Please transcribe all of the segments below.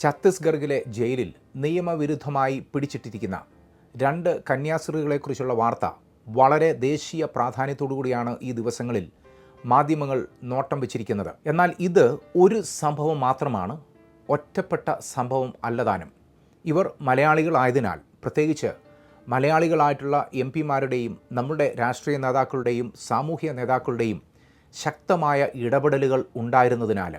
ഛത്തീസ്ഗഡിലെ ജയിലിൽ നിയമവിരുദ്ധമായി പിടിച്ചിട്ടിരിക്കുന്ന രണ്ട് കന്യാസ്ത്രീകളെക്കുറിച്ചുള്ള വാർത്ത വളരെ ദേശീയ പ്രാധാന്യത്തോടുകൂടിയാണ് ഈ ദിവസങ്ങളിൽ മാധ്യമങ്ങൾ നോട്ടം വെച്ചിരിക്കുന്നത്. എന്നാൽ ഇത് ഒരു സംഭവം മാത്രമാണ് ഒറ്റപ്പെട്ട സംഭവം അല്ലതാനും. ഇവർ മലയാളികളായതിനാൽ പ്രത്യേകിച്ച് മലയാളികളായിട്ടുള്ള എം പിമാരുടെയും നമ്മുടെ രാഷ്ട്രീയ നേതാക്കളുടെയും സാമൂഹ്യ നേതാക്കളുടെയും ശക്തമായ ഇടപെടലുകൾ ഉണ്ടായിരുന്നതിനാൽ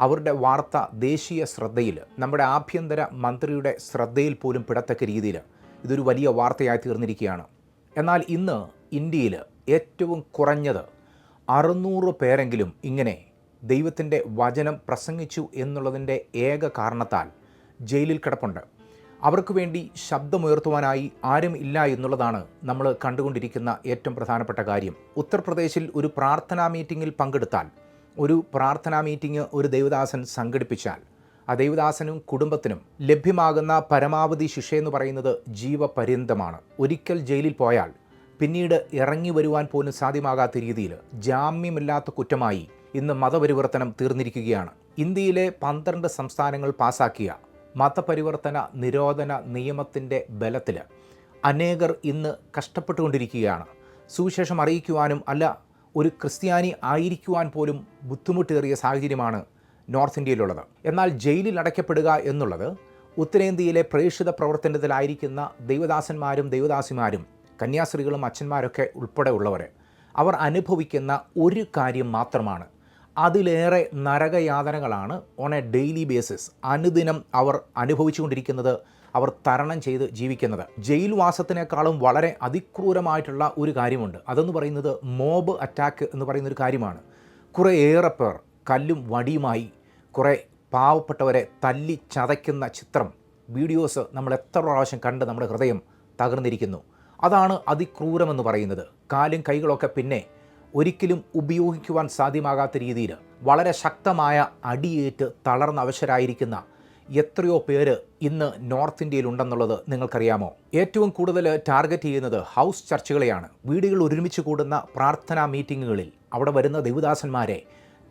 അവരുടെ വാർത്ത ദേശീയ ശ്രദ്ധയിൽ നമ്മുടെ ആഭ്യന്തര മന്ത്രിയുടെ ശ്രദ്ധയിൽ പോലും പിടത്തക്ക രീതിയിൽ ഇതൊരു വലിയ വാർത്തയായി തീർന്നിരിക്കുകയാണ്. എന്നാൽ ഇന്ന് ഇന്ത്യയിൽ ഏറ്റവും കുറഞ്ഞത് അറുന്നൂറ് പേരെങ്കിലും ഇങ്ങനെ ദൈവത്തിന്റെ വചനം പ്രസംഗിച്ചു എന്നുള്ളതിന്റെ ഏക കാരണത്താൽ ജയിലിൽ കിടപ്പുണ്ട്. അവർക്ക് വേണ്ടി ശബ്ദമുയർത്തുവാനായി ആരും ഇല്ല എന്നുള്ളതാണ് നമ്മൾ കണ്ടുകൊണ്ടിരിക്കുന്ന ഏറ്റവും പ്രധാനപ്പെട്ട കാര്യം. ഉത്തർപ്രദേശിൽ ഒരു പ്രാർത്ഥനാ മീറ്റിങ്ങിൽ പങ്കെടുത്താൽ ഒരു പ്രാർത്ഥനാ മീറ്റിംഗ് ഒരു ദൈവദാസൻ സംഘടിപ്പിച്ചാൽ ആ ദൈവദാസനും കുടുംബത്തിനും ലഭ്യമാകുന്ന പരമാവധി ശിക്ഷ എന്ന് പറയുന്നത് ജീവപര്യന്തമാണ്. ഒരിക്കൽ ജയിലിൽ പോയാൽ പിന്നീട് ഇറങ്ങി വരുവാൻ പോലും സാധ്യമാകാത്ത രീതിയിൽ ജാമ്യമില്ലാത്ത കുറ്റമായി ഇന്ന് മതപരിവർത്തനം തീർന്നിരിക്കുകയാണ്. ഇന്ത്യയിലെ പന്ത്രണ്ട് സംസ്ഥാനങ്ങൾ പാസാക്കിയ മതപരിവർത്തന നിരോധന നിയമത്തിന്റെ ബലത്തിൽ അനേകർ ഇന്ന് കഷ്ടപ്പെട്ടുകൊണ്ടിരിക്കുകയാണ്. സുവിശേഷം അറിയിക്കുവാനും അല്ല ഒരു ക്രിസ്ത്യാനി ആയിരിക്കുവാൻ പോലും ബുദ്ധിമുട്ടേറിയ സാഹചര്യമാണ് നോർത്ത് ഇന്ത്യയിലുള്ളത്. എന്നാൽ ജയിലിൽ അടയ്ക്കപ്പെടുക എന്നുള്ളത് ഉത്തരേന്ത്യയിലെ പ്രേക്ഷിത പ്രവർത്തനത്തിലായിരിക്കുന്ന ദൈവദാസന്മാരും ദൈവദാസിമാരും കന്യാസ്ത്രീകളും അച്ഛന്മാരൊക്കെ ഉൾപ്പെടെ ഉള്ളവർ അവർ അനുഭവിക്കുന്ന ഒരു കാര്യം മാത്രമാണ്. അതിലേറെ നരകയാതനകളാണ് ഓൺ എ ഡെയിലി ബേസിസ് അനുദിനം അവർ അനുഭവിച്ചുകൊണ്ടിരിക്കുന്നത് അവർ തരണം ചെയ്ത് ജീവിക്കുന്നത്. ജയിൽവാസത്തിനേക്കാളും വളരെ അതിക്രൂരമായിട്ടുള്ള ഒരു കാര്യമുണ്ട്. അതെന്ന് പറയുന്നത് മോബ് അറ്റാക്ക് എന്ന് പറയുന്ന ഒരു കാര്യമാണ്. കുറേ ഏറെ പേർ കല്ലും വടിയുമായി കുറേ പാവപ്പെട്ടവരെ തല്ലി ചതയ്ക്കുന്ന ചിത്രം വീഡിയോസ് നമ്മൾ എത്ര പ്രാവശ്യം കണ്ട് നമ്മുടെ ഹൃദയം തകർന്നിരിക്കുന്നു. അതാണ് അതിക്രൂരമെന്ന് പറയുന്നത്. കാലും കൈകളൊക്കെ പിന്നെ ഒരിക്കലും ഉപയോഗിക്കുവാൻ സാധ്യമാകാത്ത രീതിയിൽ വളരെ ശക്തമായ അടിയേറ്റ് തളർന്ന അവശരായിരിക്കുന്ന എത്രയോ പേര് ഇന്ന് നോർത്ത് ഇന്ത്യയിൽ ഇന്ത്യയിലുണ്ടെന്നുള്ളത് നിങ്ങൾക്കറിയാമോ? ഏറ്റവും കൂടുതൽ ടാർഗറ്റ് ചെയ്യുന്നത് ഹൗസ് ചർച്ചുകളെയാണ്. വീടുകൾ ഒരുമിച്ച് കൂടുന്ന പ്രാർത്ഥനാ മീറ്റിങ്ങുകളിൽ അവിടെ വരുന്ന ദേവദാസന്മാരെ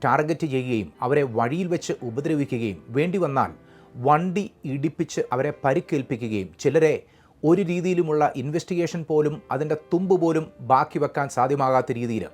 ടാർഗറ്റ് ചെയ്യുകയും അവരെ വഴിയിൽ വെച്ച് ഉപദ്രവിക്കുകയും വേണ്ടി വന്നാൽ വണ്ടി ഇടിപ്പിച്ച് അവരെ പരിക്കേൽപ്പിക്കുകയും ചിലരെ ഒരു രീതിയിലുമുള്ള ഇൻവെസ്റ്റിഗേഷൻ പോലും അതിന്റെ തുമ്പ് പോലും ബാക്കി വെക്കാൻ സാധ്യമാകാത്ത രീതിയിൽ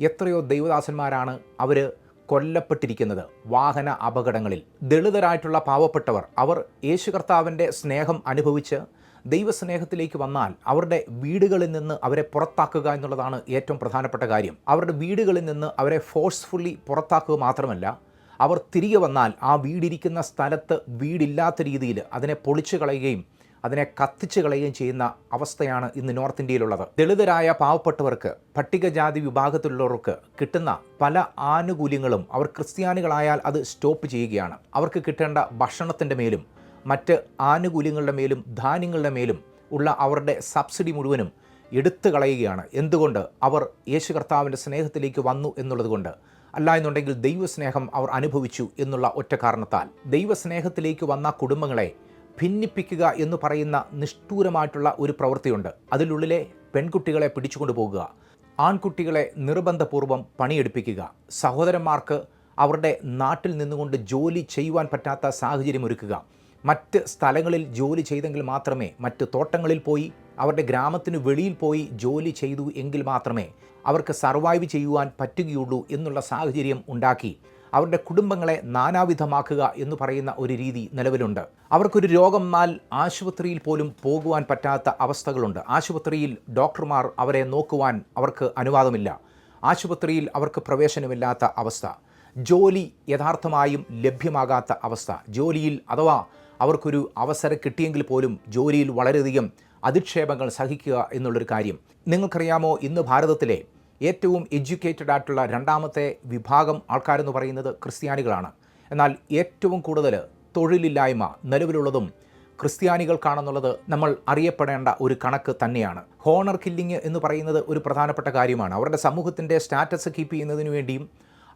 എത്രയോ ദൈവദാസന്മാരാണ് അവർ കൊല്ലപ്പെട്ടിരിക്കുന്നത്. വാഹന അപകടങ്ങളിൽ ദളിതരായിട്ടുള്ള പാവപ്പെട്ടവർ അവർ യേശു കർത്താവിന്റെ സ്നേഹം അനുഭവിച്ച് ദൈവസ്നേഹത്തിലേക്ക് വന്നാൽ അവരുടെ വീടുകളിൽ നിന്ന് അവരെ പുറത്താക്കുക എന്നുള്ളതാണ് ഏറ്റവും പ്രധാനപ്പെട്ട കാര്യം. അവരുടെ വീടുകളിൽ നിന്ന് അവരെ ഫോഴ്സ്ഫുള്ളി പുറത്താക്കുക മാത്രമല്ല അവർ തിരികെ വന്നാൽ ആ വീടിരിക്കുന്ന സ്ഥലത്ത് വീടില്ലാത്ത രീതിയിൽ അതിനെ പൊളിച്ചു കളയുകയും അതിനെ കത്തിച്ചു കളയുകയും ചെയ്യുന്ന അവസ്ഥയാണ് ഇന്ന് നോർത്ത് ഇന്ത്യയിലുള്ളത്. ദളിതരായ പാവപ്പെട്ടവർക്ക് പട്ടികജാതി വിഭാഗത്തിലുള്ളവർക്ക് കിട്ടുന്ന പല ആനുകൂല്യങ്ങളും അവർ ക്രിസ്ത്യാനികളായാൽ അത് സ്റ്റോപ്പ് ചെയ്യുകയാണ്. അവർക്ക് കിട്ടേണ്ട ഭക്ഷണത്തിന്റെ മേലും മറ്റ് ആനുകൂല്യങ്ങളുടെ മേലും ധാന്യങ്ങളുടെ മേലും ഉള്ള അവരുടെ സബ്സിഡി മുഴുവനും എടുത്തു കളയുകയാണ്. എന്തുകൊണ്ട്? അവർ യേശു കർത്താവിന്റെ സ്നേഹത്തിലേക്ക് വന്നു എന്നുള്ളതുകൊണ്ട് അല്ല എന്നുണ്ടെങ്കിൽ ദൈവസ്നേഹം അവർ അനുഭവിച്ചു എന്നുള്ള ഒറ്റ കാരണത്താൽ. ദൈവസ്നേഹത്തിലേക്ക് വന്ന കുടുംബങ്ങളെ ഭിന്നിപ്പിക്കുക എന്ന് പറയുന്ന നിഷ്ഠൂരമായിട്ടുള്ള ഒരു പ്രവൃത്തിയുണ്ട്. അതിലുള്ളിലെ പെൺകുട്ടികളെ പിടിച്ചുകൊണ്ടു പോകുക ആൺകുട്ടികളെ നിർബന്ധപൂർവം പണിയെടുപ്പിക്കുക സഹോദരന്മാർക്ക് അവരുടെ നാട്ടിൽ നിന്നുകൊണ്ട് ജോലി ചെയ്യുവാൻ പറ്റാത്ത സാഹചര്യം ഒരുക്കുക. മറ്റ് സ്ഥലങ്ങളിൽ ജോലി ചെയ്തെങ്കിൽ മാത്രമേ മറ്റ് തോട്ടങ്ങളിൽ പോയി അവരുടെ ഗ്രാമത്തിന് വെളിയിൽ പോയി ജോലി ചെയ്തു എങ്കിൽ മാത്രമേ അവർക്ക് സർവൈവ് ചെയ്യുവാൻ പറ്റുകയുള്ളൂ എന്നുള്ള സാഹചര്യം ഉണ്ടാക്കി അവരുടെ കുടുംബങ്ങളെ നാനാവിധമാക്കുക എന്ന് പറയുന്ന ഒരു രീതി നിലവിലുണ്ട്. അവർക്കൊരു രോഗം വന്നാൽ ആശുപത്രിയിൽ പോലും പോകുവാൻ പറ്റാത്ത അവസ്ഥകളുണ്ട്. ആശുപത്രിയിൽ ഡോക്ടർമാർ അവരെ നോക്കുവാൻ അവർക്ക് അനുവാദമില്ല. ആശുപത്രിയിൽ അവർക്ക് പ്രവേശനമില്ലാത്ത അവസ്ഥ. ജോലി യഥാർത്ഥമായും ലഭ്യമാകാത്ത അവസ്ഥ. ജോലിയിൽ അഥവാ അവർക്കൊരു അവസരം കിട്ടിയെങ്കിൽ പോലും ജോലിയിൽ വളരെയധികം അധിക്ഷേപങ്ങൾ സഹിക്കുക എന്നുള്ളൊരു കാര്യം. നിങ്ങൾക്കറിയാമോ ഇന്ന് ഭാരതത്തിലെ ഏറ്റവും എഡ്യൂക്കേറ്റഡ് ആയിട്ടുള്ള രണ്ടാമത്തെ വിഭാഗം ആൾക്കാരെന്ന് പറയുന്നത് ക്രിസ്ത്യാനികളാണ്. എന്നാൽ ഏറ്റവും കൂടുതൽ തൊഴിലില്ലായ്മ നിലവിലുള്ളതും ക്രിസ്ത്യാനികൾക്കാണെന്നുള്ളത് നമ്മൾ അറിയപ്പെടേണ്ട ഒരു കണക്ക് തന്നെയാണ്. ഹോണർ കില്ലിങ് എന്ന് പറയുന്നത് ഒരു പ്രധാനപ്പെട്ട കാര്യമാണ്. അവരുടെ സമൂഹത്തിന്റെ സ്റ്റാറ്റസ് കീപ്പ് ചെയ്യുന്നതിന് വേണ്ടിയും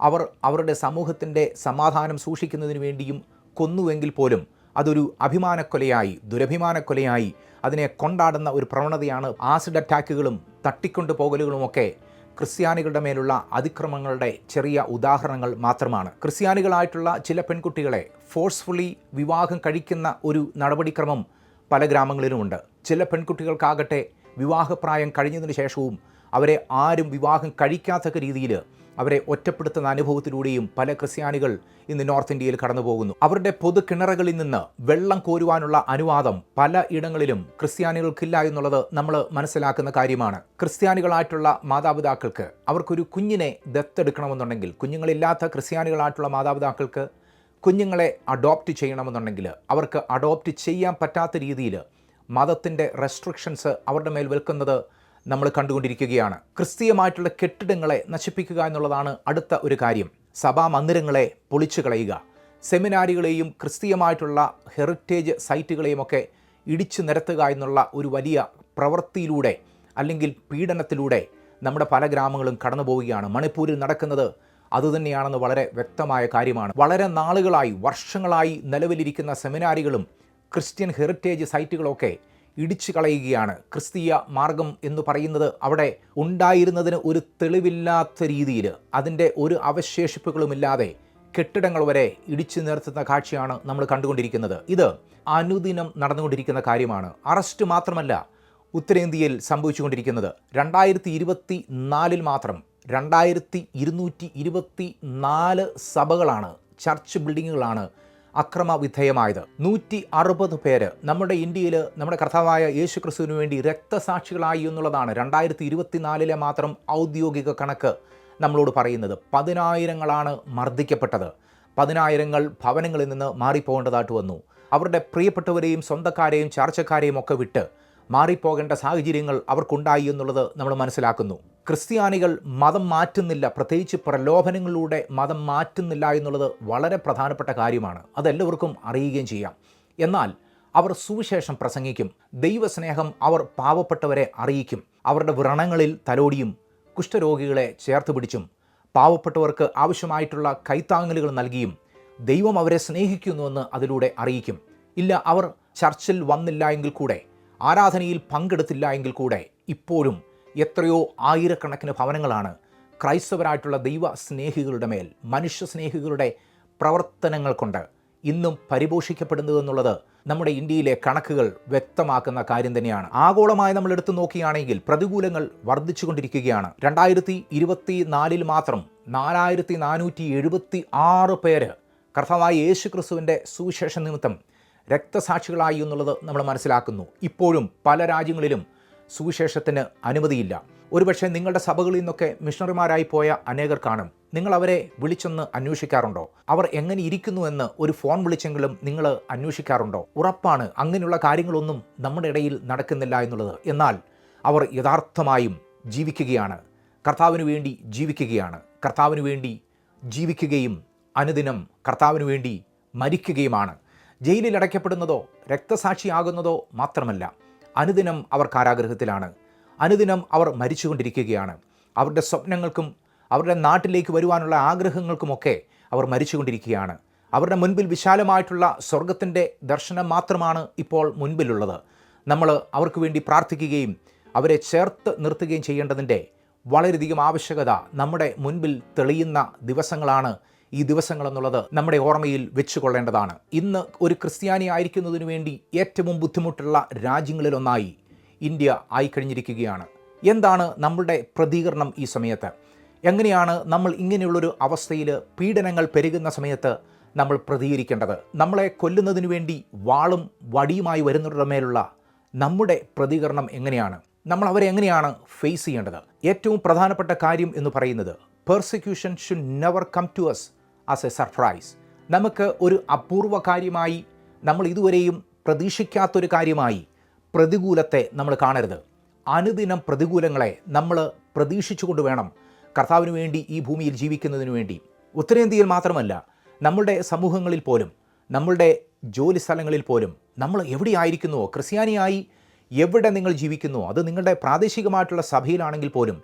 അവർ അവരുടെ സമൂഹത്തിന്റെ സമാധാനം സൂക്ഷിക്കുന്നതിന് വേണ്ടിയും കൊന്നുവെങ്കിൽ പോലും അതൊരു അഭിമാനക്കൊലയായി ദുരഭിമാനക്കൊലയായി അതിനെ കൊണ്ടാടുന്ന ഒരു പ്രവണതയാണ് ആസിഡ് അറ്റാക്കുകളും തട്ടിക്കൊണ്ടു പോകലുകളുമൊക്കെ ക്രിസ്ത്യാനികളുടെ മേലുള്ള അതിക്രമങ്ങളുടെ ചെറിയ ഉദാഹരണങ്ങൾ മാത്രമാണ്. ക്രിസ്ത്യാനികളായിട്ടുള്ള ചില പെൺകുട്ടികളെ ഫോഴ്സ്ഫുള്ളി വിവാഹം കഴിക്കുന്ന ഒരു നടപടിക്രമം പല ഗ്രാമങ്ങളിലുമുണ്ട്. ചില പെൺകുട്ടികൾക്കാകട്ടെ വിവാഹപ്രായം കഴിഞ്ഞതിന് ശേഷവും അവരെ ആരും വിവാഹം കഴിക്കാത്തക്ക രീതിയിൽ അവരെ ഒറ്റപ്പെടുത്തുന്ന അനുഭവത്തിലൂടെയും പല ക്രിസ്ത്യാനികൾ ഇന്ന് നോർത്ത് ഇന്ത്യയിൽ കടന്നു പോകുന്നു അവരുടെ പൊതു കിണറുകളിൽ നിന്ന് വെള്ളം കോരുവാനുള്ള അനുവാദം പല ഇടങ്ങളിലും ക്രിസ്ത്യാനികൾക്കില്ല എന്നുള്ളത് നമ്മൾ മനസ്സിലാക്കുന്ന കാര്യമാണ്. ക്രിസ്ത്യാനികളായിട്ടുള്ള മാതാപിതാക്കൾക്ക് അവർക്കൊരു കുഞ്ഞിനെ ദത്തെടുക്കണമെന്നുണ്ടെങ്കിൽ കുഞ്ഞുങ്ങളില്ലാത്ത ക്രിസ്ത്യാനികളായിട്ടുള്ള മാതാപിതാക്കൾക്ക് കുഞ്ഞുങ്ങളെ അഡോപ്റ്റ് ചെയ്യണമെന്നുണ്ടെങ്കിൽ അവർക്ക് അഡോപ്റ്റ് ചെയ്യാൻ പറ്റാത്ത രീതിയിൽ മതത്തിന്റെ റെസ്ട്രിക്ഷൻസ് അവരുടെ മേൽ വെൽക്കുന്നത് നമ്മൾ കണ്ടുകൊണ്ടിരിക്കുകയാണ്. ക്രിസ്തീയമായിട്ടുള്ള കെട്ടിടങ്ങളെ നശിപ്പിക്കുക എന്നുള്ളതാണ് അടുത്ത ഒരു കാര്യം. സഭാ മന്ദിരങ്ങളെ പൊളിച്ചു കളയുക. സെമിനാരികളെയും ക്രിസ്തീയമായിട്ടുള്ള ഹെറിറ്റേജ് സൈറ്റുകളെയുമൊക്കെ ഇടിച്ചു നിരത്തുക എന്നുള്ള ഒരു വലിയ പ്രവൃത്തിയിലൂടെ അല്ലെങ്കിൽ പീഡനത്തിലൂടെ നമ്മുടെ പല ഗ്രാമങ്ങളും കടന്നു പോവുകയാണ്. മണിപ്പൂരിൽ നടക്കുന്നത് അതുതന്നെയാണെന്ന് വളരെ വ്യക്തമായ കാര്യമാണ്. വളരെ നാളുകളായി വർഷങ്ങളായി നിലവിലിരിക്കുന്ന സെമിനാരികളും ക്രിസ്ത്യൻ ഹെറിറ്റേജ് സൈറ്റുകളൊക്കെ ഇടിച്ചു കളയുകയാണ് ക്രിസ്തീയ മാർഗം എന്ന് പറയുന്നത് അവിടെ ഉണ്ടായിരുന്നതിന് ഒരു തെളിവില്ലാത്ത രീതിയിൽ അതിന്റെ ഒരു അവശേഷിപ്പുകളുമില്ലാതെ കെട്ടിടങ്ങൾ വരെ ഇടിച്ചു നിർത്തുന്ന കാഴ്ചയാണ് നമ്മൾ കണ്ടുകൊണ്ടിരിക്കുന്നത്. ഇത് അനുദിനം നടന്നുകൊണ്ടിരിക്കുന്ന കാര്യമാണ്. അറസ്റ്റ് മാത്രമല്ല ഉത്തരേന്ത്യയിൽ സംഭവിച്ചുകൊണ്ടിരിക്കുന്നത്. രണ്ടായിരത്തി ഇരുപത്തി നാലിൽ മാത്രം രണ്ടായിരത്തി ഇരുന്നൂറ്റി ഇരുപത്തി നാല് സഭകളാണ് ചർച്ച് ബിൽഡിങ്ങുകളാണ് അക്രമവിധേയമായത്. നൂറ്റി അറുപത് പേര് നമ്മുടെ ഇന്ത്യയിൽ നമ്മുടെ കർത്താവായ യേശു ക്രിസ്തുവിന് വേണ്ടി രക്തസാക്ഷികളായി എന്നുള്ളതാണ് രണ്ടായിരത്തി ഇരുപത്തിനാലിലെ മാത്രം ഔദ്യോഗിക കണക്ക് നമ്മളോട് പറയുന്നത്. പതിനായിരങ്ങളാണ് മർദ്ദിക്കപ്പെട്ടത്. പതിനായിരങ്ങൾ ഭവനങ്ങളിൽ നിന്ന് മാറിപ്പോകേണ്ടതായിട്ട് വന്നു. അവരുടെ പ്രിയപ്പെട്ടവരെയും സ്വന്തക്കാരെയും ചാർച്ചക്കാരെയും ഒക്കെ വിട്ട് മാറിപ്പോകേണ്ട സാഹചര്യങ്ങൾ അവർക്കുണ്ടായി എന്നുള്ളത് നമ്മൾ മനസ്സിലാക്കുന്നു. ക്രിസ്ത്യാനികൾ മതം മാറ്റുന്നില്ല പ്രത്യേകിച്ച് പ്രലോഭനങ്ങളിലൂടെ മതം മാറ്റുന്നില്ല എന്നുള്ളത് വളരെ പ്രധാനപ്പെട്ട കാര്യമാണ്. അതെല്ലാവർക്കും അറിയുകയും ചെയ്യാം. എന്നാൽ അവർ സുവിശേഷം പ്രസംഗിക്കും. ദൈവസ്നേഹം അവർ പാവപ്പെട്ടവരെ അറിയിക്കും. അവരുടെ വ്രണങ്ങളിൽ തലോടിയും കുഷ്ഠരോഗികളെ ചേർത്ത് പിടിച്ചും പാവപ്പെട്ടവർക്ക് ആവശ്യമായിട്ടുള്ള കൈത്താങ്ങലുകൾ നൽകിയും ദൈവം അവരെ സ്നേഹിക്കുന്നുവെന്ന് അതിലൂടെ അറിയിക്കും. ഇല്ല അവർ ചർച്ചിൽ വന്നില്ല എങ്കിൽ കൂടെ ആരാധനയിൽ പങ്കെടുത്തില്ല എങ്കിൽ കൂടെ ഇപ്പോഴും എത്രയോ ആയിരക്കണക്കിന് ഭവനങ്ങളാണ് ക്രൈസ്തവരായിട്ടുള്ള ദൈവ സ്നേഹികളുടെ മേൽ മനുഷ്യ സ്നേഹികളുടെ പ്രവർത്തനങ്ങൾ കൊണ്ട് ഇന്നും പരിപോഷിക്കപ്പെടുന്നത് എന്നുള്ളത് നമ്മുടെ ഇന്ത്യയിലെ കണക്കുകൾ വ്യക്തമാക്കുന്ന കാര്യം തന്നെയാണ്. ആഗോളമായി നമ്മൾ എടുത്തു നോക്കുകയാണെങ്കിൽ പ്രതികൂലങ്ങൾ വർദ്ധിച്ചുകൊണ്ടിരിക്കുകയാണ്. രണ്ടായിരത്തി ഇരുപത്തി നാലിൽ മാത്രം നാലായിരത്തി നാനൂറ്റി എഴുപത്തി ആറ് പേര് കർത്താവായ യേശു ക്രിസ്തുവിന്റെ സുവിശേഷ നിമിത്തം രക്തസാക്ഷികളായി എന്നുള്ളത് നമ്മൾ മനസ്സിലാക്കുന്നു. ഇപ്പോഴും പല രാജ്യങ്ങളിലും സുവിശേഷത്തിന് അനുമതിയില്ല. ഒരുപക്ഷെ നിങ്ങളുടെ സഭകളിൽ നിന്നൊക്കെ മിഷണറിമാരായി പോയ അനേകർ കാണും. നിങ്ങൾ അവരെ വിളിച്ചൊന്ന് അന്വേഷിക്കാറുണ്ടോ? അവർ എങ്ങനെ ഇരിക്കുന്നു എന്ന് ഒരു ഫോൺ വിളിച്ചെങ്കിലും നിങ്ങൾ അന്വേഷിക്കാറുണ്ടോ? ഉറപ്പാണ് അങ്ങനെയുള്ള കാര്യങ്ങളൊന്നും നമ്മുടെ ഇടയിൽ നടക്കുന്നില്ല എന്നുള്ളത്. എന്നാൽ അവർ യഥാർത്ഥമായും ജീവിക്കുകയാണ്. കർത്താവിന് വേണ്ടി ജീവിക്കുകയാണ്. കർത്താവിന് വേണ്ടി ജീവിക്കുകയും അനുദിനം കർത്താവിന് വേണ്ടി മരിക്കുകയുമാണ്. ജയിലിൽ അടയ്ക്കപ്പെടുന്നതോ രക്തസാക്ഷിയാകുന്നതോ മാത്രമല്ല അനുദിനം അവർ കാരാഗ്രഹത്തിലാണ് അനുദിനം അവർ മരിച്ചുകൊണ്ടിരിക്കുകയാണ്. അവരുടെ സ്വപ്നങ്ങൾക്കും അവരുടെ നാട്ടിലേക്ക് വരുവാനുള്ള ആഗ്രഹങ്ങൾക്കുമൊക്കെ അവർ മരിച്ചുകൊണ്ടിരിക്കുകയാണ്. അവരുടെ മുൻപിൽ വിശാലമായിട്ടുള്ള സ്വർഗത്തിന്റെ ദർശനം മാത്രമാണ് ഇപ്പോൾ മുൻപിലുള്ളത്. നമ്മൾ അവർക്ക് വേണ്ടി പ്രാർത്ഥിക്കുകയും അവരെ ചേർത്ത് നിർത്തുകയും ചെയ്യേണ്ടതിന്റെ വളരെയധികം ആവശ്യകത നമ്മുടെ മുൻപിൽ തെളിയുന്ന ദിവസങ്ങളാണ് ഈ ദിവസങ്ങൾ എന്നുള്ളത് നമ്മുടെ ഓർമ്മയിൽ വെച്ചുകൊള്ളേണ്ടതാണ്. ഇന്ന് ഒരു ക്രിസ്ത്യാനി ആയിരിക്കുന്നതിനു വേണ്ടി ഏറ്റവും ബുദ്ധിമുട്ടുള്ള രാജ്യങ്ങളിലൊന്നായി ഇന്ത്യ ആയിക്കഴിഞ്ഞിരിക്കുകയാണ്. എന്താണ് നമ്മളുടെ പ്രതികരണം ഈ സമയത്ത്? എങ്ങനെയാണ് നമ്മൾ ഇങ്ങനെയുള്ളൊരു അവസ്ഥയിൽ പീഡനങ്ങൾ പെരുകുന്ന സമയത്ത് നമ്മൾ പ്രതികരിക്കേണ്ടത്? നമ്മളെ കൊല്ലുന്നതിന് വേണ്ടി വാളും വടിയുമായി വരുന്നവരുടെ മേലുള്ള നമ്മുടെ പ്രതികരണം എങ്ങനെയാണ്? നമ്മൾ അവരെ എങ്ങനെയാണ് ഫേസ് ചെയ്യേണ്ടത്? ഏറ്റവും പ്രധാനപ്പെട്ട കാര്യം എന്ന് പറയുന്നത് persecution should never come to us as a surprise നമുക്ക് ഒരു അപൂർവ കാര്യമായി നമ്മൾ ഇതുവരെയും പ്രതീക്ഷിക്കാത്തൊരു കാര്യമായി പ്രതികൂലത്തെ നമ്മൾ കാണരുത്. അനുദിനം പ്രതികൂലങ്ങളെ നമ്മൾ പ്രതീക്ഷിച്ചുകൊണ്ട് വേണം കർത്താവിന് വേണ്ടി ഈ ഭൂമിയിൽ ജീവിക്കുന്നതിന് വേണ്ടി. ഉത്തരേന്ത്യയിൽ മാത്രമല്ല നമ്മളുടെ സമൂഹങ്ങളിൽ പോലും നമ്മളുടെ ജോലി സ്ഥലങ്ങളിൽ പോലും നമ്മൾ എവിടെയായിരിക്കുന്നുവോ ക്രിസ്ത്യാനിയായി എവിടെ നിങ്ങൾ ജീവിക്കുന്നുവോ അത് നിങ്ങളുടെ പ്രാദേശികമായിട്ടുള്ള സഭയിലാണെങ്കിൽ പോലും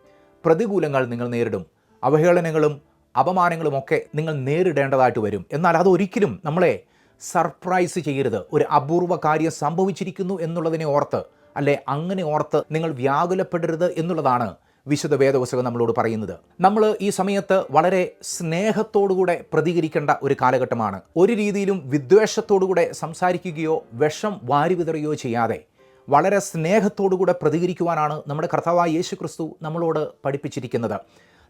പ്രതികൂലങ്ങൾ നിങ്ങൾ നേരിടും. അവഹേളനങ്ങളും അപമാനങ്ങളുമൊക്കെ നിങ്ങൾ നേരിടേണ്ടതായിട്ട് വരും. എന്നാൽ അതൊരിക്കലും നമ്മളെ സർപ്രൈസ് ചെയ്യരുത്. ഒരു അപൂർവ കാര്യം സംഭവിച്ചിരിക്കുന്നു എന്നുള്ളതിനെ ഓർത്ത് അല്ലെ അങ്ങനെ ഓർത്ത് നിങ്ങൾ വ്യാകുലപ്പെടരുത് എന്നുള്ളതാണ് വിശുദ്ധ വേദപുസ്തകം നമ്മളോട് പറയുന്നത്. നമ്മൾ ഈ സമയത്ത് വളരെ സ്നേഹത്തോടുകൂടെ പ്രതികരിക്കേണ്ട ഒരു കാലഘട്ടമാണ്. ഒരു രീതിയിലും വിദ്വേഷത്തോടുകൂടെ സംസാരിക്കുകയോ വിഷം വാരി വിതറുകയോ ചെയ്യാതെ വളരെ സ്നേഹത്തോടുകൂടെ പ്രതികരിക്കുവാനാണ് നമ്മുടെ കർത്താവായ യേശു ക്രിസ്തു നമ്മളോട് പഠിപ്പിച്ചിരിക്കുന്നത്.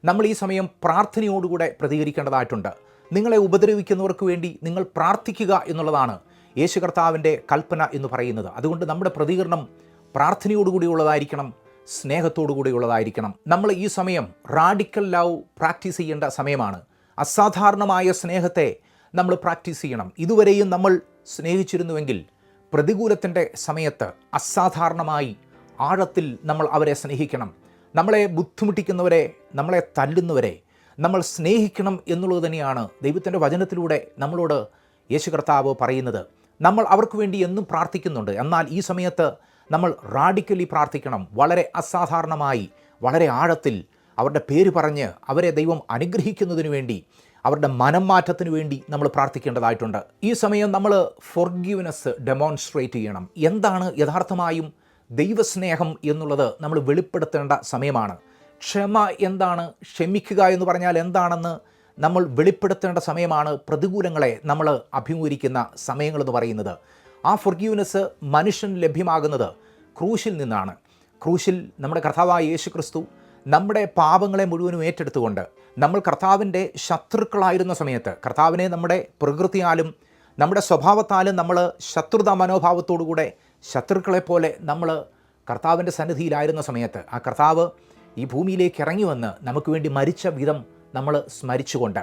നമ്മൾ ഈ സമയം പ്രാർത്ഥനയോടുകൂടെ പ്രതികരിക്കേണ്ടതായിട്ടുണ്ട്. നിങ്ങളെ ഉപദ്രവിക്കുന്നവർക്ക് വേണ്ടി നിങ്ങൾ പ്രാർത്ഥിക്കുക എന്നുള്ളതാണ് യേശു കർത്താവിന്റെ കൽപ്പന എന്ന് പറയുന്നത്. അതുകൊണ്ട് നമ്മുടെ പ്രതികരണം പ്രാർത്ഥനയോടുകൂടിയുള്ളതായിരിക്കണം സ്നേഹത്തോടുകൂടിയുള്ളതായിരിക്കണം. നമ്മൾ ഈ സമയം റാഡിക്കൽ ലവ് പ്രാക്ടീസ് ചെയ്യേണ്ട സമയമാണ്. അസാധാരണമായ സ്നേഹത്തെ നമ്മൾ പ്രാക്ടീസ് ചെയ്യണം. ഇതുവരെയും നമ്മൾ സ്നേഹിച്ചിരുന്നുവെങ്കിൽ പ്രതികൂലത്തിന്റെ സമയത്ത് അസാധാരണമായി ആഴത്തിൽ നമ്മൾ അവരെ സ്നേഹിക്കണം. നമ്മളെ ബുദ്ധിമുട്ടിക്കുന്നവരെ നമ്മളെ തല്ലുന്നവരെ നമ്മൾ സ്നേഹിക്കണം എന്നുള്ളത് തന്നെയാണ് ദൈവത്തിന്റെ വചനത്തിലൂടെ നമ്മളോട് യേശു കർത്താവ് പറയുന്നത്. നമ്മൾ അവർക്ക് വേണ്ടി എന്നും പ്രാർത്ഥിക്കുന്നുണ്ട്. എന്നാൽ ഈ സമയത്ത് നമ്മൾ റാഡിക്കലി പ്രാർത്ഥിക്കണം. വളരെ അസാധാരണമായി വളരെ ആഴത്തിൽ അവരുടെ പേര് പറഞ്ഞ് അവരെ ദൈവം അനുഗ്രഹിക്കുന്നതിന് വേണ്ടി അവരുടെ മനം മാറ്റത്തിന് വേണ്ടി നമ്മൾ പ്രാർത്ഥിക്കേണ്ടതായിട്ടുണ്ട്. ഈ സമയം നമ്മൾ ഫോർഗീവ്നെസ് ഡെമോൺസ്ട്രേറ്റ് ചെയ്യണം. എന്താണ് യഥാർത്ഥമായും ദൈവസ്നേഹം എന്നുള്ളത് നമ്മൾ വെളിപ്പെടുത്തേണ്ട സമയമാണ്. ക്ഷമ എന്താണ്? ക്ഷമിക്കുക എന്ന് പറഞ്ഞാൽ എന്താണെന്ന് നമ്മൾ വെളിപ്പെടുത്തേണ്ട സമയമാണ് പ്രതികൂലങ്ങളെ നമ്മൾ അഭിമുഖീകരിക്കുന്ന സമയങ്ങളെന്ന് പറയുന്നത്. ആ ഫൊർഗീവ്നെസ് മനുഷ്യൻ ലഭ്യമാകുന്നത് ക്രൂശിൽ നിന്നാണ്. ക്രൂശിൽ നമ്മുടെ കർത്താവായ യേശു ക്രിസ്തു നമ്മുടെ പാപങ്ങളെ മുഴുവനും ഏറ്റെടുത്തുകൊണ്ട് നമ്മൾ കർത്താവിന്റെ ശത്രുക്കളായിരുന്ന സമയത്ത് കർത്താവിനെ നമ്മുടെ പ്രകൃതിയാലും നമ്മുടെ സ്വഭാവത്താലും നമ്മൾ ശത്രുത മനോഭാവത്തോടുകൂടെ ശത്രുക്കളെപ്പോലെ നമ്മൾ കർത്താവിന്റെ സന്നിധിയിലായിരുന്ന സമയത്ത് ആ കർത്താവ് ഈ ഭൂമിയിലേക്ക് ഇറങ്ങി വന്ന് നമുക്ക് വേണ്ടി മരിച്ച വിധം നമ്മൾ സ്മരിച്ചുകൊണ്ട്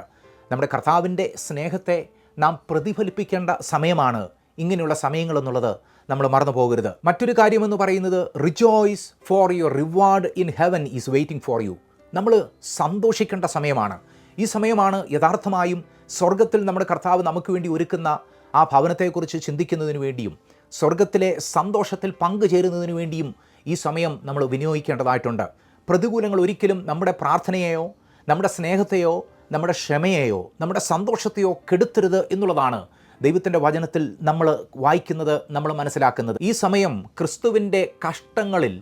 നമ്മുടെ കർത്താവിന്റെ സ്നേഹത്തെ നാം പ്രതിഫലിപ്പിക്കേണ്ട സമയമാണ് ഇങ്ങനെയുള്ള സമയങ്ങളെന്നുള്ളത് നമ്മൾ മറന്നു പോകരുത്. മറ്റൊരു കാര്യമെന്ന് പറയുന്നത് rejoice for your reward in heaven is waiting for you നമ്മൾ സന്തോഷിക്കേണ്ട സമയമാണ്. ഈ സമയമാണ് യഥാർത്ഥമായും സ്വർഗത്തിൽ നമ്മുടെ കർത്താവ് നമുക്ക് വേണ്ടി ഒരുക്കുന്ന ആ ഭവനത്തെക്കുറിച്ച് ചിന്തിക്കുന്നതിന് വേണ്ടിയും സ്വർഗത്തിലെ സന്തോഷത്തിൽ പങ്കുചേരുന്നതിനു വേണ്ടിയും ഈ സമയം നമ്മൾ വിനിയോഗിക്കേണ്ടതായിട്ടുണ്ട്. പ്രതികൂലങ്ങൾ ഒരിക്കലും നമ്മുടെ പ്രാർത്ഥനയെയോ നമ്മുടെ സ്നേഹത്തെയോ നമ്മുടെ ക്ഷമയെയോ നമ്മുടെ സന്തോഷത്തെയോ കെടുത്തരുത് എന്നുള്ളതാണ് ദൈവത്തിന്റെ വചനത്തിൽ നമ്മൾ വായിക്കുന്നത് നമ്മൾ മനസ്സിലാക്കുന്നത്. ഈ സമയം ക്രിസ്തുവിന്റെ കഷ്ടങ്ങളിൽ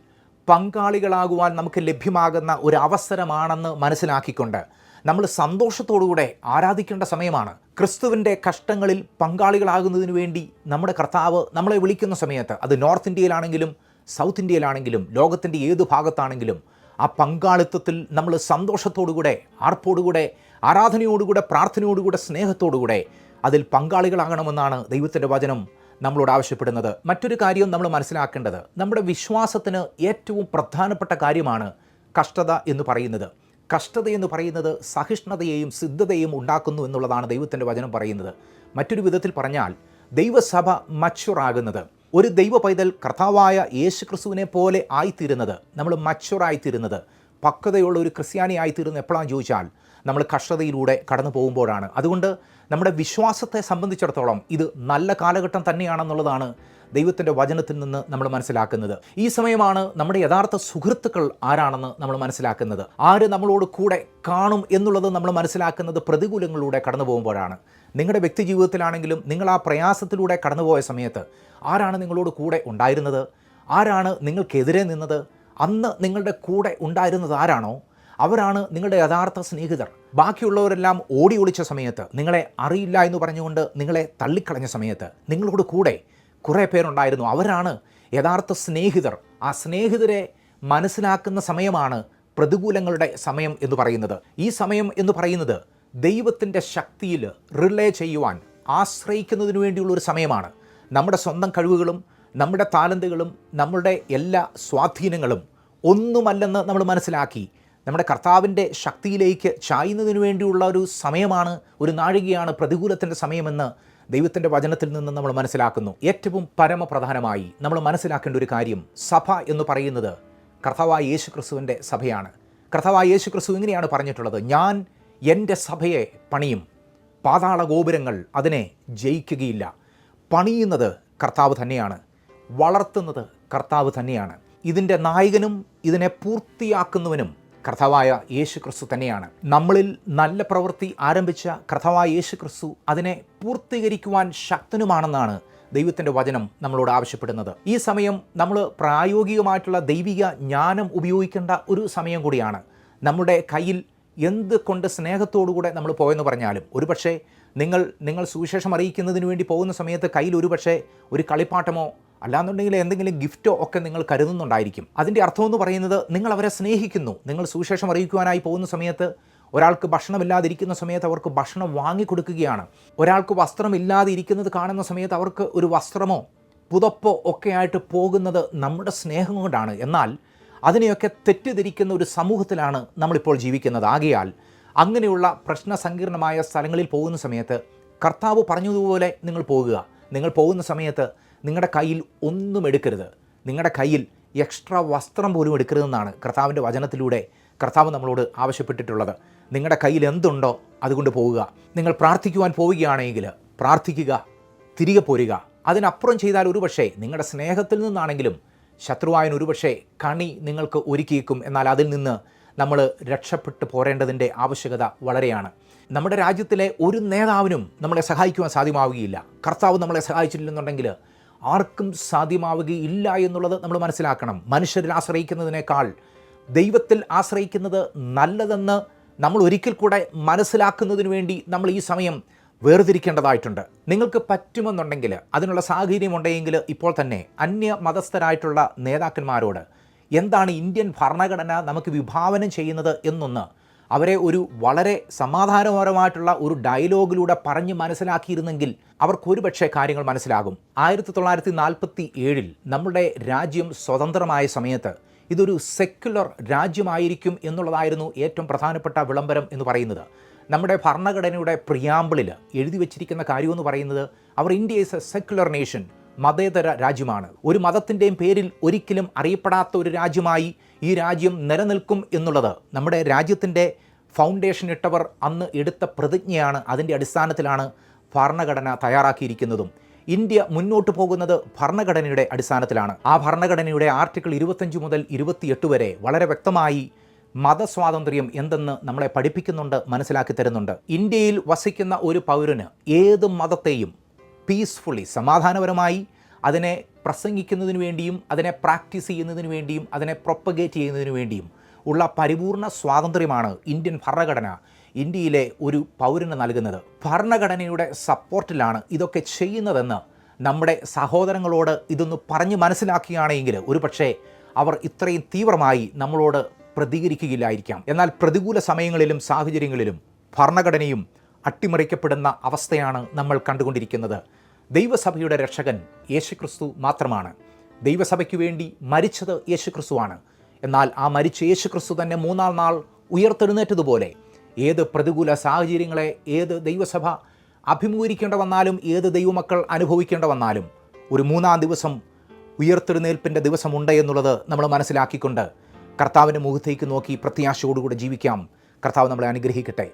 പങ്കാളികളാകുവാൻ നമുക്ക് ലഭ്യമാകുന്ന ഒരു അവസരമാണെന്ന് മനസ്സിലാക്കിക്കൊണ്ട് നമ്മൾ സന്തോഷത്തോടുകൂടെ ആരാധിക്കേണ്ട സമയമാണ്. ക്രിസ്തുവിന്റെ കഷ്ടങ്ങളിൽ പങ്കാളികളാകുന്നതിന് വേണ്ടി നമ്മുടെ കർത്താവ് നമ്മളെ വിളിക്കുന്ന സമയത്ത് അത് നോർത്ത് ഇന്ത്യയിലാണെങ്കിലും സൗത്ത് ഇന്ത്യയിലാണെങ്കിലും ലോകത്തിന്റെ ഏത് ഭാഗത്താണെങ്കിലും ആ പങ്കാളിത്തത്തിൽ നമ്മൾ സന്തോഷത്തോടുകൂടെ ആർപ്പോടുകൂടെ ആരാധനയോടുകൂടെ പ്രാർത്ഥനയോടുകൂടെ സ്നേഹത്തോടുകൂടെ അതിൽ പങ്കാളികളാകണമെന്നാണ് ദൈവത്തിന്റെ വചനം നമ്മളോട് ആവശ്യപ്പെടുന്നത്. മറ്റൊരു കാര്യം നമ്മൾ മനസ്സിലാക്കേണ്ടത് നമ്മുടെ വിശ്വാസത്തിന് ഏറ്റവും പ്രധാനപ്പെട്ട കാര്യമാണ് കഷ്ടത എന്ന് പറയുന്നത്. കഷ്ടത എന്ന് പറയുന്നത് സഹിഷ്ണുതയെയും സിദ്ധതയും ഉണ്ടാക്കുന്നു എന്നുള്ളതാണ് ദൈവത്തിന്റെ വചനം പറയുന്നത്. മറ്റൊരു വിധത്തിൽ പറഞ്ഞാൽ ദൈവസഭ മച്ചുറാകുന്നത്. ഒരു ദൈവ പൈതൽ കർത്താവായ യേശു ക്രിസ്തുവിനെ പോലെ ആയിത്തീരുന്നത്. നമ്മൾ മച്ചുറായിത്തീരുന്നത്. പക്വതയുള്ള ഒരു ക്രിസ്ത്യാനി ആയിത്തീരുന്നത് എപ്പോഴാണെന്ന് ചോദിച്ചാൽ നമ്മൾ കഷ്ടതയിലൂടെ കടന്നു പോകുമ്പോഴാണ്. അതുകൊണ്ട് നമ്മുടെ വിശ്വാസത്തെ സംബന്ധിച്ചിടത്തോളം ഇത് നല്ല കാലഘട്ടം തന്നെയാണെന്നുള്ളതാണ് ദൈവത്തിന്റെ വചനത്തിൽ നിന്ന് നമ്മൾ മനസ്സിലാക്കുന്നത്. ഈ സമയമാണ് നമ്മുടെ യഥാർത്ഥ സുഹൃത്തുക്കൾ ആരാണെന്ന് നമ്മൾ മനസ്സിലാക്കുന്നത്. ആര് നമ്മളോട് കൂടെ കാണും എന്നുള്ളത് നമ്മൾ മനസ്സിലാക്കുന്നത് പ്രതികൂലങ്ങളിലൂടെ കടന്നു പോകുമ്പോഴാണ്. നിങ്ങളുടെ വ്യക്തി ജീവിതത്തിലാണെങ്കിലും നിങ്ങൾ ആ പ്രയാസത്തിലൂടെ കടന്നുപോയ സമയത്ത് ആരാണ് നിങ്ങളോട് കൂടെ ഉണ്ടായിരുന്നത്? ആരാണ് നിങ്ങൾക്കെതിരെ നിന്നത്? അന്ന് നിങ്ങളുടെ കൂടെ ഉണ്ടായിരുന്നത് ആരാണോ? അവരാണ് നിങ്ങളുടെ യഥാർത്ഥ സ്നേഹിതർ. ബാക്കിയുള്ളവരെല്ലാം ഓടി ഒളിച്ച സമയത്ത് നിങ്ങളെ അറിയില്ല എന്ന് പറഞ്ഞുകൊണ്ട് നിങ്ങളെ തള്ളിക്കളഞ്ഞ സമയത്ത് നിങ്ങളോട് കൂടെ കുറേ പേരുണ്ടായിരുന്നു. അവരാണ് യഥാർത്ഥ സ്നേഹിതർ. ആ സ്നേഹിതരെ മനസ്സിലാക്കുന്ന സമയമാണ് പ്രതികൂലങ്ങളുടെ സമയം എന്ന് പറയുന്നത്. ഈ സമയം എന്ന് പറയുന്നത് ദൈവത്തിന്റെ ശക്തിയിൽ റിലേ ചെയ്യുവാൻ ആശ്രയിക്കുന്നതിന് വേണ്ടിയുള്ള ഒരു സമയമാണ്. നമ്മുടെ സ്വന്തം കഴിവുകളും നമ്മുടെ താലന്തുകളും നമ്മുടെ എല്ലാ സ്വാധീനങ്ങളും ഒന്നുമല്ലെന്ന് നമ്മൾ മനസ്സിലാക്കി നമ്മുടെ കർത്താവിന്റെ ശക്തിയിലേക്ക് ചായുന്നതിന് വേണ്ടിയുള്ള ഒരു സമയമാണ് ഒരു നാഴികയാണ് പ്രതികൂലത്തിന്റെ സമയമെന്ന് ദൈവത്തിന്റെ വചനത്തിൽ നിന്ന് നമ്മൾ മനസ്സിലാക്കുന്നു. ഏറ്റവും പരമപ്രധാനമായി നമ്മൾ മനസ്സിലാക്കേണ്ട ഒരു കാര്യം സഭ എന്ന് പറയുന്നത് കർത്താവായ യേശു ക്രിസ്തുവിന്റെ സഭയാണ്. കർത്താവായ യേശു ക്രിസ്തു ഇങ്ങനെയാണ് പറഞ്ഞിട്ടുള്ളത്. ഞാൻ എന്റെ സഭയെ പണിയും. പാതാള ഗോപുരങ്ങൾ അതിനെ ജയിക്കുകയില്ല. പണിയുന്നത് കർത്താവ് തന്നെയാണ്. വളർത്തുന്നത് കർത്താവ് തന്നെയാണ്. ഇതിന്റെ നായകനും ഇതിനെ പൂർത്തിയാക്കുന്നവനും കർത്താവായ യേശു ക്രിസ്തു തന്നെയാണ്. നമ്മളിൽ നല്ല പ്രവൃത്തി ആരംഭിച്ച കർത്താവായ യേശു ക്രിസ്തു അതിനെ പൂർത്തീകരിക്കുവാൻ ശക്തനുമാണെന്നാണ് ദൈവത്തിന്റെ വചനം നമ്മളോട് ആവശ്യപ്പെടുന്നത്. ഈ സമയം നമ്മൾ പ്രായോഗികമായിട്ടുള്ള ദൈവിക ജ്ഞാനം ഉപയോഗിക്കേണ്ട ഒരു സമയം കൂടിയാണ്. നമ്മുടെ കയ്യിൽ എന്ത് കൊണ്ട് സ്നേഹത്തോടുകൂടെ നമ്മൾ പോയെന്ന് പറഞ്ഞാലും ഒരുപക്ഷെ നിങ്ങൾ നിങ്ങൾ സുവിശേഷം അറിയിക്കുന്നതിന് വേണ്ടി പോകുന്ന സമയത്ത് കയ്യിൽ ഒരുപക്ഷെ ഒരു കളിപ്പാട്ടമോ അല്ലാന്നുണ്ടെങ്കിൽ എന്തെങ്കിലും ഗിഫ്റ്റോ ഒക്കെ നിങ്ങൾ കരുതുന്നുണ്ടായിരിക്കും. അതിന്റെ അർത്ഥം എന്ന് പറയുന്നത് നിങ്ങൾ അവരെ സ്നേഹിക്കുന്നു. നിങ്ങൾ സുവിശേഷം അറിയിക്കുവാനായി പോകുന്ന സമയത്ത് ഒരാൾക്ക് ഭക്ഷണമില്ലാതിരിക്കുന്ന സമയത്ത് അവർക്ക് ഭക്ഷണം വാങ്ങിക്കൊടുക്കുകയാണ് ഒരാൾക്ക് വസ്ത്രമില്ലാതെ ഇരിക്കുന്നത് കാണുന്ന സമയത്ത് അവർക്ക് ഒരു വസ്ത്രമോ പുതപ്പോ ഒക്കെ ആയിട്ട് പോകുന്നത് നമ്മുടെ സ്നേഹം കൊണ്ടാണ്. എന്നാൽ അതിനെയൊക്കെ തെറ്റിദ്ധരിക്കുന്ന ഒരു സമൂഹത്തിലാണ് നമ്മളിപ്പോൾ ജീവിക്കുന്നത്. ആകയാൽ അങ്ങനെയുള്ള പ്രശ്ന സങ്കീർണമായ സ്ഥലങ്ങളിൽ പോകുന്ന സമയത്ത് കർത്താവ് പറഞ്ഞതുപോലെ നിങ്ങൾ പോകുക. നിങ്ങൾ പോകുന്ന സമയത്ത് നിങ്ങളുടെ കയ്യിൽ ഒന്നും എടുക്കരുത്. നിങ്ങളുടെ കയ്യിൽ എക്സ്ട്രാ വസ്ത്രം പോലും എടുക്കരുതെന്നാണ് കർത്താവിന്റെ വചനത്തിലൂടെ കർത്താവ് നമ്മളോട് ആവശ്യപ്പെട്ടിട്ടുള്ളത്. നിങ്ങളുടെ കയ്യിൽ എന്തുണ്ടോ അതുകൊണ്ട് പോവുക. നിങ്ങൾ പ്രാർത്ഥിക്കുവാൻ പോവുകയാണെങ്കിൽ പ്രാർത്ഥിക്കുക തിരികെ പോരുക. അതിനപ്പുറം ചെയ്താൽ ഒരുപക്ഷേ നിങ്ങളുടെ സ്നേഹത്തിൽ നിന്നാണെങ്കിലും ശത്രുവായൻ ഒരുപക്ഷേ കണി നിങ്ങൾക്ക് ഒരുക്കിയേക്കും. എന്നാൽ അതിൽ നിന്ന് നമ്മൾ രക്ഷപ്പെട്ട് പോരേണ്ടതിന്റെ ആവശ്യകത വളരെയാണ്. നമ്മുടെ രാജ്യത്തിലെ ഒരു നേതാവിനും നമ്മളെ സഹായിക്കുവാൻ സാധ്യമാവുകയില്ല. കർത്താവ് നമ്മളെ സഹായിച്ചില്ലെന്നുണ്ടെങ്കിൽ ആർക്കും സാധ്യമാവുകയില്ല എന്നുള്ളത് നമ്മൾ മനസ്സിലാക്കണം. മനുഷ്യരിൽ ആശ്രയിക്കുന്നതിനേക്കാൾ ദൈവത്തിൽ ആശ്രയിക്കുന്നത് നല്ലതെന്ന് നമ്മൾ ഒരിക്കൽ കൂടെ മനസ്സിലാക്കുന്നതിന് വേണ്ടി നമ്മൾ ഈ സമയം വേർതിരിക്കേണ്ടതായിട്ടുണ്ട്. നിങ്ങൾക്ക് പറ്റുമെന്നുണ്ടെങ്കിൽ അതിനുള്ള സാഹചര്യം ഉണ്ടെങ്കിൽ ഇപ്പോൾ തന്നെ അന്യ മതസ്ഥരായിട്ടുള്ള നേതാക്കന്മാരോട് എന്താണ് ഇന്ത്യൻ ഭരണഘടന നമുക്ക് വിഭാവനം ചെയ്യുന്നത് എന്നൊന്ന് അവരെ ഒരു വളരെ സമാധാനപരമായിട്ടുള്ള ഒരു ഡയലോഗിലൂടെ പറഞ്ഞ് മനസ്സിലാക്കിയിരുന്നെങ്കിൽ അവർക്കൊരുപക്ഷെ കാര്യങ്ങൾ മനസ്സിലാകും. ആയിരത്തി തൊള്ളായിരത്തി നാൽപ്പത്തി ഏഴിൽ നമ്മുടെ രാജ്യം സ്വതന്ത്രമായ സമയത്ത് ഇതൊരു സെക്യുലർ രാജ്യമായിരിക്കും എന്നുള്ളതായിരുന്നു ഏറ്റവും പ്രധാനപ്പെട്ട വിളംബരം എന്ന് പറയുന്നത്. നമ്മുടെ ഭരണഘടനയുടെ പ്രിയാമ്പിളിൽ എഴുതി വച്ചിരിക്കുന്ന കാര്യമെന്ന് പറയുന്നത് അവർ India is a secular nation മതേതര രാജ്യമാണ്. ഒരു മതത്തിന്റെയും പേരിൽ ഒരിക്കലും അറിയപ്പെടാത്ത ഒരു രാജ്യമായി ഈ രാജ്യം നിലനിൽക്കും എന്നുള്ളത് നമ്മുടെ രാജ്യത്തിന്റെ ഫൗണ്ടേഷൻ ഇട്ടവർ അന്ന് എടുത്ത പ്രതിജ്ഞയാണ്. അതിന്റെ അടിസ്ഥാനത്തിലാണ് ഭരണഘടന തയ്യാറാക്കിയിരിക്കുന്നതും ഇന്ത്യ മുന്നോട്ട് പോകുന്നത് ഭരണഘടനയുടെ അടിസ്ഥാനത്തിലാണ്. ആ ഭരണഘടനയുടെ ആർട്ടിക്കിൾ ഇരുപത്തഞ്ച് മുതൽ ഇരുപത്തിയെട്ട് വരെ വളരെ വ്യക്തമായി മതസ്വാതന്ത്ര്യം എന്തെന്ന് നമ്മളെ പഠിപ്പിക്കുന്നുണ്ട് മനസ്സിലാക്കി തരുന്നുണ്ട്. ഇന്ത്യയിൽ വസിക്കുന്ന ഒരു പൗരന് ഏത് മതത്തെയും പീസ്ഫുള്ളി സമാധാനപരമായി അതിനെ പ്രസംഗിക്കുന്നതിന് വേണ്ടിയും അതിനെ പ്രാക്ടീസ് ചെയ്യുന്നതിന് വേണ്ടിയും അതിനെ പ്രൊപ്പഗേറ്റ് ചെയ്യുന്നതിന് വേണ്ടിയും ഉള്ള പരിപൂർണ സ്വാതന്ത്ര്യമാണ് ഇന്ത്യൻ ഭരണഘടന. ഇന്ത്യയിലെ ഒരു പൗരന് നൽകുന്നത്. ഭരണഘടനയുടെ സപ്പോർട്ടിലാണ് ഇതൊക്കെ ചെയ്യുന്നതെന്ന് നമ്മുടെ സഹോദരങ്ങളോട് ഇതൊന്ന് പറഞ്ഞ് മനസ്സിലാക്കുകയാണെങ്കിൽ ഒരുപക്ഷേ അവർ ഇത്രയും തീവ്രമായി നമ്മളോട് പ്രതികരിക്കുകയില്ലായിരിക്കാം. എന്നാൽ പ്രതികൂല സമയങ്ങളിലും സാഹചര്യങ്ങളിലും ഭരണഘടനയും അട്ടിമറിക്കപ്പെടുന്ന അവസ്ഥയാണ് നമ്മൾ കണ്ടുകൊണ്ടിരിക്കുന്നത്. ദൈവസഭയുടെ രക്ഷകൻ യേശുക്രിസ്തു മാത്രമാണ്. ദൈവസഭയ്ക്ക് വേണ്ടി മരിച്ചത് യേശുക്രിസ്തുവാണ്. എന്നാൽ ആ മരിച്ച യേശുക്രിസ്തു തന്നെ മൂന്നാം നാൾ ഉയർത്തെഴുന്നേറ്റതുപോലെ ഏത് പ്രതികൂല സാഹചര്യങ്ങളെ ഏത് ദൈവസഭ അഭിമുഖീകരിക്കേണ്ട വന്നാലും ഏത് ദൈവമക്കൾ അനുഭവിക്കേണ്ട വന്നാലും ഒരു മൂന്നാം ദിവസം ഉയർത്തെഴുന്നേൽപ്പിന്റെ ദിവസമുണ്ട് എന്നുള്ളത് നമ്മൾ മനസ്സിലാക്കിക്കൊണ്ട് കർത്താവിന്റെ മുഖത്തേക്ക് നോക്കി പ്രത്യാശയോടുകൂടെ ജീവിക്കാം. കർത്താവ് നമ്മളെ അനുഗ്രഹിക്കട്ടെ.